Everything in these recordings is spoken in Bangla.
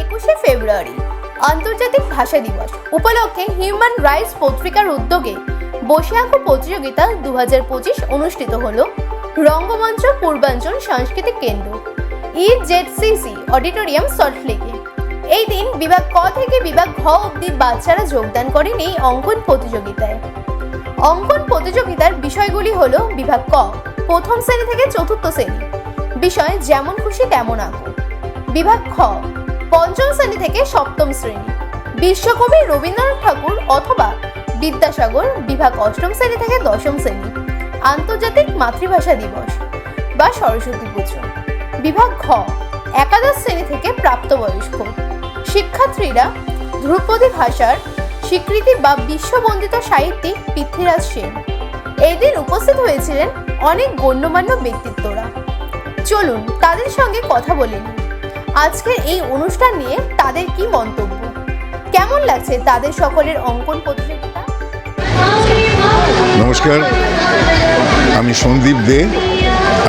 একুশে ফেব্রুয়ারি, আন্তর্জাতিক ভাষা দিবস। উপলক্ষে হিউম্যান রাইটস পত্রিকার উদ্যোগে বসে আঁকো প্রতিযোগিতা দু অনুষ্ঠিত হল। রঙ্গমঞ্চ পূর্বাঞ্চল সাংস্কৃতিক কেন্দ্র ই জেডসিসি অডিটোরিয়াম সল্টলেকে এই দিন বিভাগ ক থেকে বিভাগ ঘ অবধি বাচ্চারা যোগদান করেন এই অঙ্কন প্রতিযোগিতায়। অঙ্কন প্রতিযোগিতার বিষয়গুলি হল বিভাগ ক, প্রথম শ্রেণি থেকে চতুর্থ শ্রেণি। বিষয় যেমন খুশি তেমন আঁকো। বিভাগ খ পঞ্চম শ্রেণি থেকে সপ্তম শ্রেণি। বিশ্বকবি রবীন্দ্রনাথ ঠাকুর অথবা বিদ্যাসাগর বিভাগ অষ্টম শ্রেণি থেকে দশম শ্রেণি, আন্তর্জাতিক মাতৃভাষা দিবস বা সরস্বতী পুজো। বিভাগ ঘ, একাদশ শ্রেণি থেকে প্রাপ্তবয়স্ক। শিক্ষার্থীরা ধ্রুপদী ভাষার স্বীকৃতি বা বিশ্ববন্দিত সাহিত্যিক পৃথ্বীরাজ সেন। এই দিন উপস্থিত হয়েছিলেন অনেক গণ্যমান্য ব্যক্তিত্বরা। চলুন তাদের সঙ্গে কথা বলে আজকের এই অনুষ্ঠান নিয়ে তাদের কি মন্তব্য? কেমন লাগছে তাদের সকলের অঙ্কন প্রতিযোগিতা? নমস্কার, আমি সন্দীপ দে,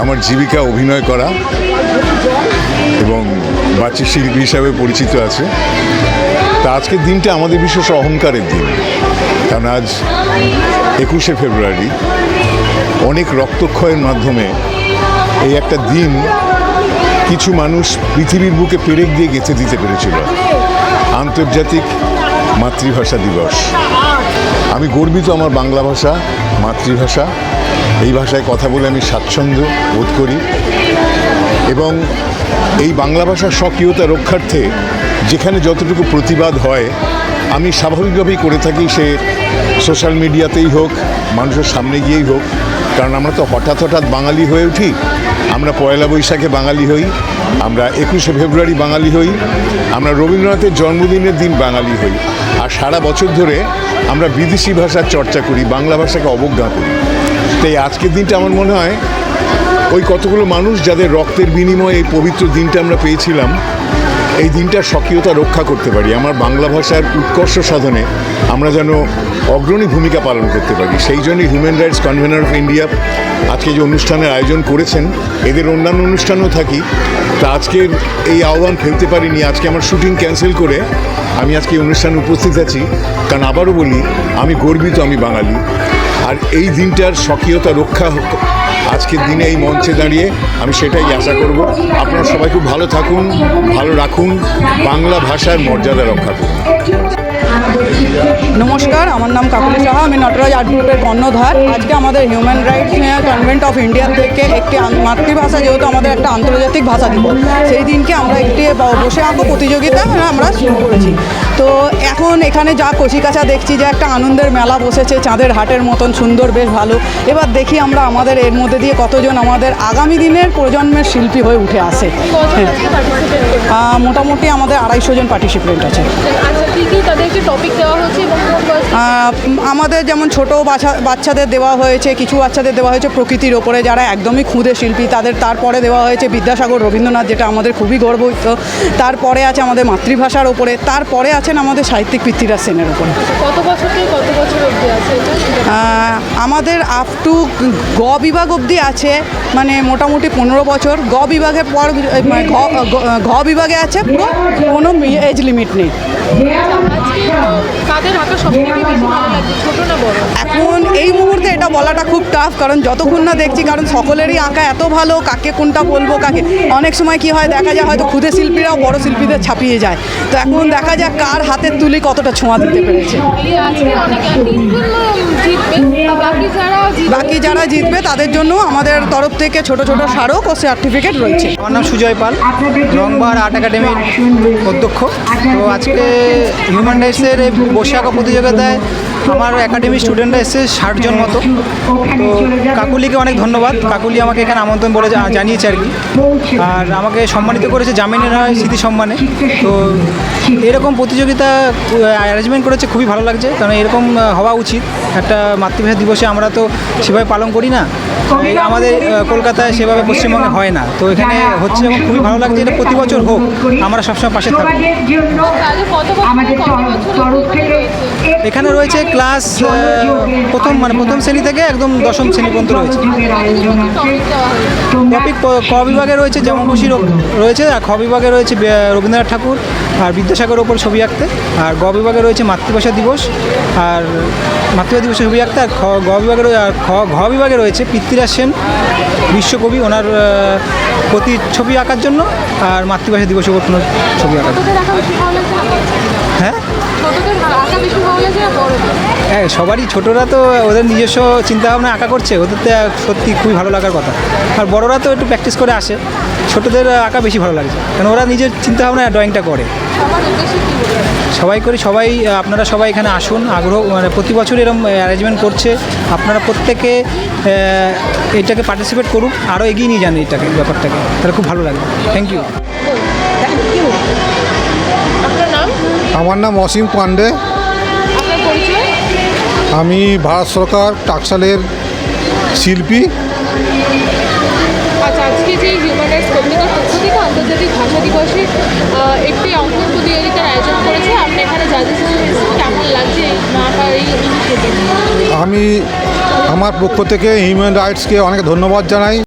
আমার জীবিকা অভিনয় করা এবং বাচ্চা শিল্পী হিসাবে পরিচিত আছে। তা আজকের দিনটা আমাদের বিশেষ অহংকারের দিন, কারণ আজ একুশে ফেব্রুয়ারি। অনেক রক্তক্ষয়ের মাধ্যমে এই একটা দিন কিছু মানুষ পৃথিবীর বুকে পেরেক দিয়ে গেঁথে দিতে পেরেছিল। আন্তর্জাতিক মাতৃভাষা দিবস। আমি গর্বিত আমার বাংলা ভাষা, মাতৃভাষা। এই ভাষায় কথা বলে আমি স্বাচ্ছন্দ্য বোধ করি। এবং এই বাংলা ভাষার স্বকীয়তা রক্ষার্থে যেখানে যতটুকু প্রতিবাদ হয়, আমি স্বাভাবিকভাবেই করে থাকি সে সোশ্যাল মিডিয়াতেই হোক, মানুষের সামনে গিয়েই হোক। কারণ আমরা তো হঠাৎ হঠাৎ বাঙালি হয়ে উঠি। আমরা পয়লা বৈশাখে বাঙালি হই, আমরা একুশে ফেব্রুয়ারি বাঙালি হই, আমরা রবীন্দ্রনাথের জন্মদিনের দিন বাঙালি হই। আর সারা বছর ধরে আমরা বিদেশি ভাষার চর্চা করি, বাংলা ভাষাকে অবজ্ঞা করি। তাই আজকের দিনটা আমার মনে হয়, ওই কতগুলো মানুষ যাদের রক্তের বিনিময়ে এই পবিত্র দিনটা আমরা পেয়েছিলাম এই দিনটার স্বকীয়তা রক্ষা করতে পারি। আমার বাংলা ভাষার উৎকর্ষ সাধনে আমরা যেন অগ্রণী ভূমিকা পালন করতে পারি। সেই জন্যই human rights convenor of India আজকে যে অনুষ্ঠানের আয়োজন করেছেন, এদের অন্যান্য অনুষ্ঠানেও থাকি। তা আজকের এই আহ্বান ফেলতে পারিনি। আজকে আমার শুটিং ক্যান্সেল করে আমি আজকে অনুষ্ঠানে উপস্থিত আছি। কারণ আবারও বলি, আমি গর্বিত আমি বাঙালি। আর এই দিনটার স্বকীয়তা রক্ষা আজকের দিনে এই মঞ্চে দাঁড়িয়ে আমি সেটাই আশা করব। আপনারা সবাই খুব ভালো থাকুন, ভালো রাখুন, বাংলা ভাষার মর্যাদা রক্ষা করুন। নমস্কার, আমার নাম কাকুলি সাহা, আমি নটরাজ আর্ট গ্রুপের কর্ণধার। আজকে আমাদের human rights convent of India থেকে একটি মাতৃভাষা যেহেতু আমাদের একটা আন্তর্জাতিক ভাষা দিবস, সেই দিনকে আমরা একটি বসে আঁকো প্রতিযোগিতা আমরা শুরু করেছি। তো এখন এখানে যা কচিকাচা দেখছি যে একটা আনন্দের মেলা বসেছে, চাঁদের হাটের মতন সুন্দর, বেশ ভালো। এবার দেখি আমরা আমাদের এর মধ্যে দিয়ে কতজন আমাদের আগামী দিনের প্রজন্মের শিল্পী হয়ে উঠে আসে মোটামুটি আমাদের আড়াইশো জন পার্টিসিপেন্ট আছে। আচ্ছা আমাদের যেমন ছোট বাচ্চা বাচ্চাদের দেওয়া হয়েছে কিছু বাচ্চাদের দেওয়া হয়েছে প্রকৃতির ওপরে যারা একদমই খুদে শিল্পী তাদের তারপরে দেওয়া হয়েছে বিদ্যাসাগর রবীন্দ্রনাথ যেটা আমাদের খুবই গর্বিত। তারপরে আছে আমাদের মাতৃভাষার ওপরে তারপরে আছেন আমাদের সাহিত্যিক পৃথ্বীরাজ সেনের ওপরে। কত বছর কত বছর আমাদের আপ টু গ বিভাগ অবধি আছে মানে মোটামুটি পনেরো বছর। গ বিভাগের পর মানে ঘ বিভাগে আছে পুরো কোনো এজ লিমিট নেই। এখন এই মুহূর্তে এটা বলাটা খুব টাফ কারণ যতক্ষণ না দেখছি কারণ সকলেরই আঁকা এত ভালো কাকে কোনটা বলব কাকে। অনেক সময় কি হয় দেখা যায় হয়তো ক্ষুদে শিল্পীরাও বড় শিল্পীদের ছাপিয়ে যায়। তো এখন দেখা যাক কার হাতের তুলি কতটা ছোঁয়া দিতে পেরেছে। বাকি যারা জিতবে তাদের জন্য আমাদের তরফ থেকে ছোট ছোট স্মারক ও সার্টিফিকেট রয়েছে। আমার নাম সুজয় পাল রংবার আর্ট একাডেমির অধ্যক্ষ। তো আজকে হিউম্যান রাইটসের আঁকা প্রতিযোগিতায় আমার একাডেমির স্টুডেন্টরা এসেছে ষাটজন মতো। তো কাকুলিকে অনেক ধন্যবাদ। কাকুলি আমাকে এখানে আমন্ত্রণ বলে জানিয়েছে আর কি। আর আমাকে সম্মানিত করেছে জামিনের রায় স্মৃতি সম্মানে। তো এরকম প্রতিযোগিতা অ্যারেঞ্জমেন্ট করেছে খুবই ভালো লাগছে। কারণ এরকম হওয়া উচিত। একটা মাতৃভাষা দিবসে আমরা তো সেভাবে পালন করি না। আমাদের কলকাতায় সেভাবে পশ্চিমবঙ্গে হয় না। তো এখানে হচ্ছে এবং খুবই ভালো লাগছে। এটা প্রতি বছর হোক আমরা সবসময় পাশে থাকব। থেকে এখানে রয়েছে ক্লাস প্রথম মানে প্রথম শ্রেণি থেকে একদম দশম শ্রেণি পর্যন্ত রয়েছে। টপিক ক বিভাগে রয়েছে যেমন খুশি রয়েছে আর খ বিভাগে রয়েছে রবীন্দ্রনাথ ঠাকুর আর বিদ্যাসাগরের ওপর ছবি আঁকতে আর গ বিভাগে রয়েছে মাতৃভাষা দিবস আর মাতৃভাষা দিবসে ছবি আঁকতে আর খ গ বিভাগে আর খ ঘ বিভাগে রয়েছে পৃথ্বীরাজ সেন বিশ্বকবি ওনার প্রতি ছবি আঁকার জন্য আর মাতৃভাষা দিবসের ওপর কোনো ছবি আঁকার জন্য? হ্যাঁ ছোটদের আঁকা বেশি ভালো লাগছে না বড়দের হ্যাঁ সবারই ছোটরা তো ওদের নিজস্ব চিন্তাভাবনা আঁকা করছে ওদের তো সত্যি খুবই ভালো লাগার কথা। আর বড়রা তো একটু প্র্যাকটিস করে আসে ছোটদের আঁকা বেশি ভালো লাগছে কারণ ওরা নিজের চিন্তাভাবনা ড্রয়িংটা করে। সবাই করে সবাই আপনারা সবাই এখানে আসুন আগ্রহ মানে প্রতি বছর এরকম অ্যারেঞ্জমেন্ট করছে আপনারা প্রত্যেকে এটাকে পার্টিসিপেট করুন আরও এগিয়ে নিয়ে যান এইটাকে ব্যাপারটাকে তাহলে খুব ভালো লাগবে। থ্যাংক ইউ আমার নাম অসীম পান্ডে আমি ভারত সরকার টাকসালের শিল্পী। আজকে যে হিউম্যান রাইটস পত্রিকার পক্ষ থেকে আন্তর্জাতিক ভাষা দিবসে একটি অঙ্কন প্রতিযোগিতার আয়োজন করেছে আপনি এখানে জাজেস কেমন লাগছে এই নাটা এই ইনিশিয়েটিভ আমি আমার পক্ষ থেকে হিউম্যান রাইটসকে অনেক ধন্যবাদ জানাই।